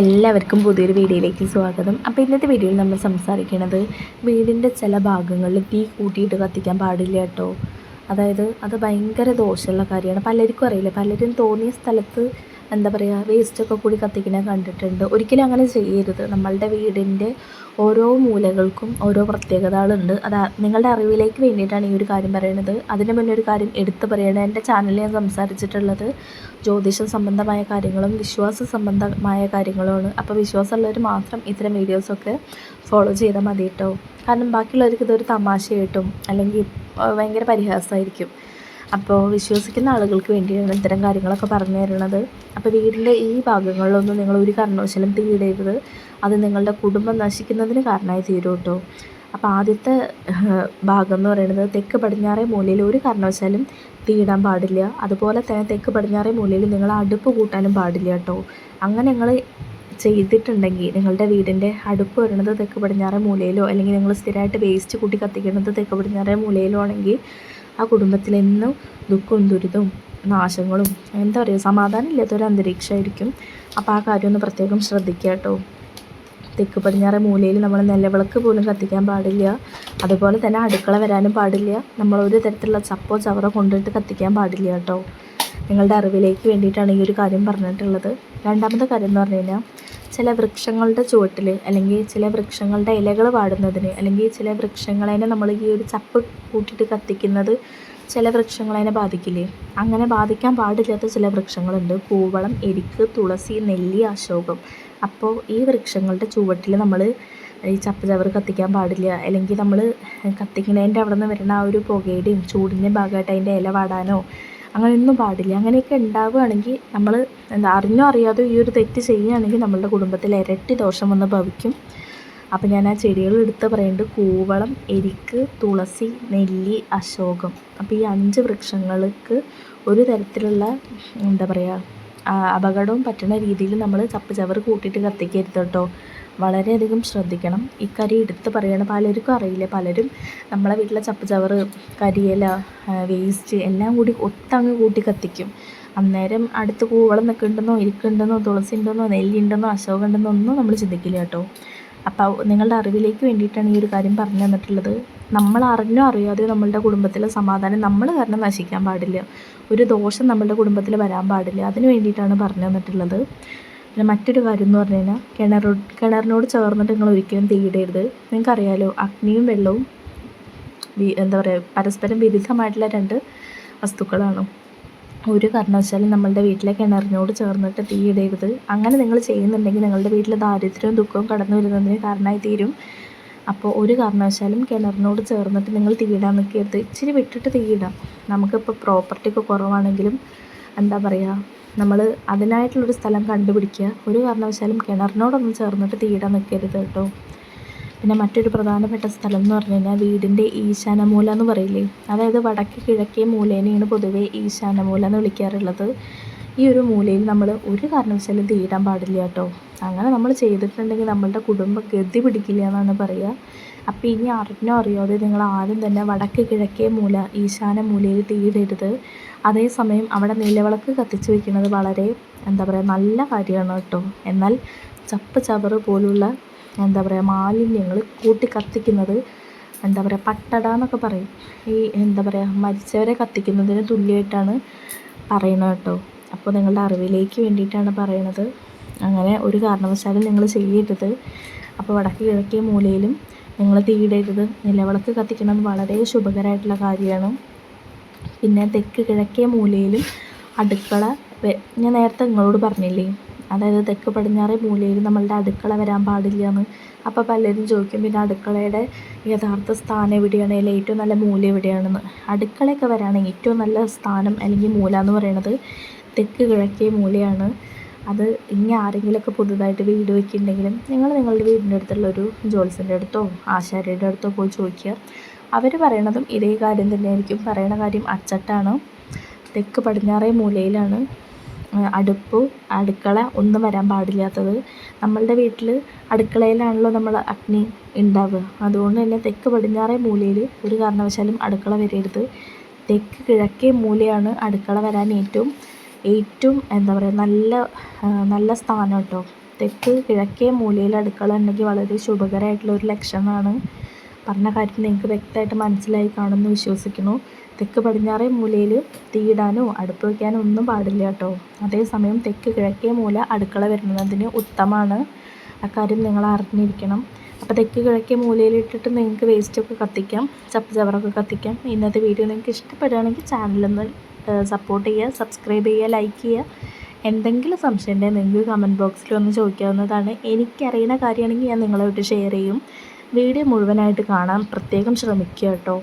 എല്ലാവർക്കും പുതിയൊരു വീഡിയോയിലേക്ക് സ്വാഗതം. അപ്പോൾ ഇന്നത്തെ വീഡിയോയിൽ നമ്മൾ സംസാരിക്കുന്നത് വീടിന്റെ ചില ഭാഗങ്ങളിൽ തീ കൂട്ടിയിട്ട് കത്തിക്കാൻ പാടില്ല കേട്ടോ. അതായത് അത് ഭയങ്കര ദോഷമുള്ള കാര്യമാണ്. പലർക്കും അറിയില്ല. പലരും തോന്നിയ സ്ഥലത്ത് എന്താ പറയുക വേസ്റ്റൊക്കെ കൂടി കത്തിക്കുന്നത് കണ്ടിട്ടുണ്ട്. ഒരിക്കലും അങ്ങനെ ചെയ്യരുത്. നമ്മളുടെ വീടിന്റെ ഓരോ മൂലകൾക്കും ഓരോ പ്രത്യേകതകളുണ്ട്. അത് നിങ്ങളുടെ അറിവിലേക്ക് വേണ്ടിയിട്ടാണ് ഈ ഒരു കാര്യം പറയുന്നത് അതിന് മുന്നേ ഒരു കാര്യം എടുത്തു പറയണത് എന്റെ ചാനലിൽ ഞാൻ സംസാരിച്ചിട്ടുള്ളത് ജ്യോതിഷം സംബന്ധമായ കാര്യങ്ങളും വിശ്വാസ സംബന്ധമായ കാര്യങ്ങളുമാണ്. അപ്പോൾ വിശ്വാസമുള്ളവർ മാത്രം ഇത്തരം വീഡിയോസൊക്കെ ഫോളോ ചെയ്താൽ മതി കേട്ടോ കാരണം ബാക്കിയുള്ളവർക്ക് ഇതൊരു തമാശയായിട്ടും അല്ലെങ്കിൽ ഭയങ്കര പരിഹാസമായിരിക്കും. അപ്പോൾ വിശ്വസിക്കുന്ന ആളുകൾക്ക് വേണ്ടിയാണ് ഇത്തരം കാര്യങ്ങളൊക്കെ പറഞ്ഞു തരുന്നത്. അപ്പോൾ വീടിന്റെ ഈ ഭാഗങ്ങളിലൊന്നും നിങ്ങൾ ഒരു കാരണവശാലും തീയിടരുത്. അത് നിങ്ങളുടെ കുടുംബം നശിക്കുന്നതിന് കാരണമായി തീരും കേട്ടോ. അപ്പോൾ ആദ്യത്തെ ഭാഗം എന്ന് പറയുന്നത് തെക്ക് പടിഞ്ഞാറേ മൂലയിൽ ഒരു കാരണവശാലും തീയിടാൻ പാടില്ല. അതുപോലെ തന്നെ തെക്ക് പടിഞ്ഞാറേ മൂലയിൽ നിങ്ങൾ അടുപ്പ് കൂട്ടാനും പാടില്ല കേട്ടോ. അങ്ങനെ നിങ്ങൾ ചെയ്തിട്ടുണ്ടെങ്കിൽ നിങ്ങളുടെ വീടിന്റെ അടുപ്പ് വരുന്നത് തെക്ക് പടിഞ്ഞാറേ മൂലയിലോ അല്ലെങ്കിൽ നിങ്ങൾ സ്ഥിരമായിട്ട് വേസ്റ്റ് കൂട്ടി കത്തിക്കുന്നത് തെക്ക് പടിഞ്ഞാറേ മൂലയിലോ ആണെങ്കിൽ ആ കുടുംബത്തിലെന്നും ദുഃഖവും ദുരിതവും നാശങ്ങളും എന്താ പറയുക സമാധാനം ഇല്ലാത്തൊരു അന്തരീക്ഷമായിരിക്കും. അപ്പോൾ ആ കാര്യം ഒന്ന് പ്രത്യേകം ശ്രദ്ധിക്കുക കേട്ടോ. തെക്ക് പടിഞ്ഞാറ് മൂലയിൽ നമ്മൾ നിലവിളക്ക് പോലും കത്തിക്കാൻ പാടില്ല. അതുപോലെ തന്നെ അടുക്കള വരാനും പാടില്ല. നമ്മൾ ഒരു തരത്തിലുള്ള ചപ്പോ ചവറോ കൊണ്ടിട്ട് കത്തിക്കാൻ പാടില്ല കേട്ടോ. നിങ്ങളുടെ അറിവിലേക്ക് വേണ്ടിയിട്ടാണ് ഈ ഒരു കാര്യം പറഞ്ഞിട്ടുള്ളത്. രണ്ടാമത്തെ കാര്യം എന്ന് പറഞ്ഞു കഴിഞ്ഞാൽ ചില വൃക്ഷങ്ങളുടെ ചുവട്ടിൽ അല്ലെങ്കിൽ ചില വൃക്ഷങ്ങളുടെ ഇലകൾ വാടുന്നതിന് അല്ലെങ്കിൽ ചില വൃക്ഷങ്ങളെ നമ്മൾ ഈ ഒരു ചപ്പ് കൂട്ടിയിട്ട് കത്തിക്കുന്നത് ചില വൃക്ഷങ്ങളതിനെ ബാധിക്കില്ലേ? അങ്ങനെ ബാധിക്കാൻ പാടില്ലാത്ത ചില വൃക്ഷങ്ങളുണ്ട്. കൂവളം എരിക്ക് തുളസി നെല്ലി അശോകം. അപ്പോൾ ഈ വൃക്ഷങ്ങളുടെ ചുവട്ടിൽ നമ്മൾ ഈ ചപ്പ് ചവറ് കത്തിക്കാൻ പാടില്ല. അല്ലെങ്കിൽ നമ്മൾ കത്തിക്കുന്നതിന്റെ അവിടെ നിന്ന് വരുന്ന ആ ഒരു പുകയുടെയും ചൂടിന്റെയും ഭാഗമായിട്ട് അതിന്റെ ഇല വാടാനോ അങ്ങനെയൊന്നും പാടില്ല. അങ്ങനെയൊക്കെ ഉണ്ടാവുകയാണെങ്കിൽ നമ്മൾ എന്താ അറിഞ്ഞോ അറിയാതോ ഈ ഒരു തെറ്റ് ചെയ്യുകയാണെങ്കിൽ നമ്മളുടെ കുടുംബത്തിൽ ഇരട്ടി ദോഷം വന്ന് ഭവിക്കും. അപ്പം ഞാൻ ആ ചെടികൾ എടുത്ത് പറയുന്നുണ്ട് കൂവളം എരിക്ക് തുളസി നെല്ലി അശോകം. അപ്പോൾ ഈ അഞ്ച് വൃക്ഷങ്ങൾക്ക് ഒരു തരത്തിലുള്ള എന്താ പറയുക അപകടവും പറ്റുന്ന രീതിയിൽ നമ്മൾ ചപ്പ് ചവറ് കൂട്ടിയിട്ട് കത്തിക്കരുത് കേട്ടോ. വളരെയധികം ശ്രദ്ധിക്കണം. ഈ കരി എടുത്ത് പറയണം പലർക്കും അറിയില്ല. പലരും നമ്മളെ വീട്ടിലെ ചപ്പച്ചവറ് കരിയില വേസ്റ്റ് എല്ലാം കൂടി ഒത്തങ്ങ് കൂട്ടി കത്തിക്കും. അന്നേരം അടുത്ത് കൂവളം നിൽക്കുന്നുണ്ടെന്നോ ഇരിക്കുന്നുണ്ടെന്നോ തുളസി ഉണ്ടെന്നോ നെല്ലിണ്ടെന്നോ അശോകം ഉണ്ടെന്നോ ഒന്നും നമ്മൾ ചിന്തിക്കില്ല കേട്ടോ. അപ്പോൾ നിങ്ങളുടെ അറിവിലേക്ക് വേണ്ടിയിട്ടാണ് ഈ ഒരു കാര്യം പറഞ്ഞു തന്നിട്ടുള്ളത്. നമ്മൾ അറിഞ്ഞോ അറിയാതെയോ നമ്മളുടെ കുടുംബത്തിലെ സമാധാനം നമ്മൾ കാരണം നശിക്കാൻ പാടില്ല. ഒരു ദോഷം നമ്മളുടെ കുടുംബത്തിൽ വരാൻ പാടില്ല. അതിന് വേണ്ടിയിട്ടാണ് പറഞ്ഞു തന്നിട്ടുള്ളത്. പിന്നെ മറ്റൊരു കാര്യം എന്ന് പറഞ്ഞു കഴിഞ്ഞാൽ കിണർ കിണറിനോട് ചേർന്നിട്ട് നിങ്ങൾ ഒരിക്കലും തീയിടരുത്. നിങ്ങൾക്കറിയാലോ അഗ്നിയും വെള്ളവും എന്താ പറയുക പരസ്പരം വിരുദ്ധമായിട്ടുള്ള രണ്ട് വസ്തുക്കളാണ്. ഒരു കാരണവശാലും നമ്മളുടെ വീട്ടിലെ കിണറിനോട് ചേർന്നിട്ട് തീയിടരുത്. അങ്ങനെ നിങ്ങൾ ചെയ്യുന്നുണ്ടെങ്കിൽ നിങ്ങളുടെ വീട്ടിലെ ദാരിദ്ര്യവും ദുഃഖവും കടന്നു വരുന്നതിന് കാരണമായി തീരും. അപ്പോൾ ഒരു കാരണവശാലും കിണറിനോട് ചേർന്നിട്ട് നിങ്ങൾ തീയിടാൻ നിൽക്കരുത്. ഇച്ചിരി വിട്ടിട്ട് തീയിടാം. നമുക്കിപ്പോൾ പ്രോപ്പർട്ടി ഒക്കെ കുറവാണെങ്കിലും എന്താ പറയുക നമ്മൾ അതിനായിട്ടുള്ളൊരു സ്ഥലം കണ്ടുപിടിക്കുക. ഒരു കാരണവശാലും കിണറിനോടൊന്നും ചേർന്നിട്ട് തീയിടാൻ നിൽക്കരുത് കേട്ടോ. പിന്നെ മറ്റൊരു പ്രധാനപ്പെട്ട സ്ഥലം എന്ന് പറഞ്ഞു കഴിഞ്ഞാൽ വീടിന്റെ ഈശാനമൂല എന്ന് പറയില്ലേ? അതായത് വടക്ക് കിഴക്കേ മൂലേനെയാണ് പൊതുവേ ഈശാനമൂല എന്ന് വിളിക്കാറുള്ളത്. ഈ ഒരു മൂലയിൽ നമ്മൾ ഒരു കാരണവശാലും തീരാൻ പാടില്ല കേട്ടോ. അങ്ങനെ നമ്മൾ ചെയ്തിട്ടുണ്ടെങ്കിൽ നമ്മളുടെ കുടുംബം ഗതി പിടിക്കില്ല എന്നാണ് പറയുക. അപ്പോൾ ഇനി അറിഞ്ഞോ അറിയാതെ നിങ്ങൾ ആരും തന്നെ വടക്ക് കിഴക്കേ മൂല ഈശാന മൂലയിൽ തീയിടരുത് അതേസമയം അവിടെ നിലവിളക്ക് കത്തിച്ച് വെക്കുന്നത് വളരെ എന്താ പറയുക നല്ല കാര്യമാണ് കേട്ടോ. എന്നാൽ ചപ്പ് ചവറ് പോലുള്ള എന്താ പറയുക മാലിന്യങ്ങൾ കൂട്ടി കത്തിക്കുന്നത് എന്താ പറയുക പട്ടട എന്നൊക്കെ പറയും. ഈ എന്താ പറയുക മരിച്ചവരെ കത്തിക്കുന്നതിന് തുല്യമായിട്ടാണ് പറയുന്നത് കേട്ടോ. അപ്പോൾ നിങ്ങളുടെ അറിവിലേക്ക് വേണ്ടിയിട്ടാണ് പറയണത്. അങ്ങനെ ഒരു കാരണവശാലും നിങ്ങൾ ചെയ്യരുത്. അപ്പോൾ വടക്ക് കിഴക്കേ മൂലയിലും നിങ്ങൾ തീയിടരുത്. നിലവിളക്ക് കത്തിക്കണം വളരെ ശുഭകരമായിട്ടുള്ള കാര്യമാണ്. പിന്നെ തെക്ക് കിഴക്കേ മൂലയിലും അടുക്കള ഞാൻ നേരത്തെ നിങ്ങളോട് പറഞ്ഞില്ലേ? അതായത് തെക്ക് പടിഞ്ഞാറേ മൂലയിൽ നമ്മളുടെ അടുക്കള വരാൻ പാടില്ല എന്ന് അപ്പോൾ പലരും ചോദിക്കും പിന്നെ അടുക്കളയുടെ യഥാർത്ഥ സ്ഥാനം എവിടെയാണ്? അല്ലെങ്കിൽ ഏറ്റവും നല്ല മൂല എവിടെയാണെന്ന്? അടുക്കളയൊക്കെ വരാണെങ്കിൽ ഏറ്റവും നല്ല സ്ഥാനം അല്ലെങ്കിൽ മൂല എന്ന് പറയുന്നത് തെക്ക് കിഴക്കേ മൂലയാണ്. അത് ഇനി ആരെങ്കിലുമൊക്കെ പുതുതായിട്ട് വീട് വയ്ക്കുന്നുണ്ടെങ്കിലും നിങ്ങൾ നിങ്ങളുടെ വീടിന്റെ അടുത്തുള്ള ഒരു ജോത്സ്യന്റെ അടുത്തോ ആശാരിയുടെ അടുത്തോ പോയി ചോദിക്കുക. അവർ പറയണതും ഇതേ കാര്യം തന്നെയായിരിക്കും. പറയണ കാര്യം അച്ചട്ടാണ്. തെക്ക് പടിഞ്ഞാറേ മൂലയിലാണ്. അടുപ്പ് അടുക്കള ഒന്നും വരാൻ പാടില്ലാത്തത്. നമ്മളുടെ വീട്ടിൽ അടുക്കളയിലാണല്ലോ നമ്മൾ അഗ്നി ഉണ്ടാവുക. അതുകൊണ്ട് തന്നെ തെക്ക് പടിഞ്ഞാറേ മൂലയിൽ ഒരു കാരണവശാലും അടുക്കള വരരുത്. തെക്ക് കിഴക്കേ മൂലയാണ് അടുക്കള വരാൻ ഏറ്റവും ഏറ്റവും എന്താ പറയുക നല്ല നല്ല സ്ഥാനം കേട്ടോ. തെക്ക് കിഴക്കേ മൂലയിൽ അടുക്കള ഉണ്ടെങ്കിൽ വളരെ ശുഭകരമായിട്ടുള്ള ഒരു ലക്ഷണമാണ്. പറഞ്ഞ കാര്യത്തിൽ നിങ്ങൾക്ക് വ്യക്തമായിട്ട് മനസ്സിലായി കാണുമെന്ന് വിശ്വസിക്കുന്നു. തെക്ക് പടിഞ്ഞാറേ മൂലയിൽ തീയിടാനോ അടുപ്പ് വയ്ക്കാനോ ഒന്നും പാടില്ല കേട്ടോ. അതേസമയം തെക്ക് കിഴക്കേ മൂല അടുക്കള വരുന്നതിന് ഉത്തമമാണ്. അക്കാര്യം നിങ്ങൾ അറിഞ്ഞിരിക്കണം. അപ്പോൾ തെക്ക് കിഴക്കേ മൂലയിലിട്ടിട്ട് നിങ്ങൾക്ക് വേസ്റ്റൊക്കെ കത്തിക്കാം ചപ്പ് ചവറൊക്കെ കത്തിക്കാം. ഇന്നത്തെ വീഡിയോ നിങ്ങൾക്ക് ഇഷ്ടപ്പെടുകയാണെങ്കിൽ ചാനലൊന്ന് സപ്പോർട്ട് ചെയ്യുക സബ്സ്ക്രൈബ് ചെയ്യുക ലൈക്ക് ചെയ്യുക. എന്തെങ്കിലും സംശയം ഉണ്ടെങ്കിൽ നിങ്ങൾക്ക് കമന്റ് ബോക്സിൽ ഒന്ന് ചോദിക്കാവുന്നതാണ്. എനിക്കറിയുന്ന കാര്യമാണെങ്കിൽ ഞാൻ നിങ്ങളോട് ഷെയർ ചെയ്യും. വീഡിയോ മുഴുവനായിട്ട് കാണാൻ പ്രത്യേകം ശ്രമിക്കുക കേട്ടോ.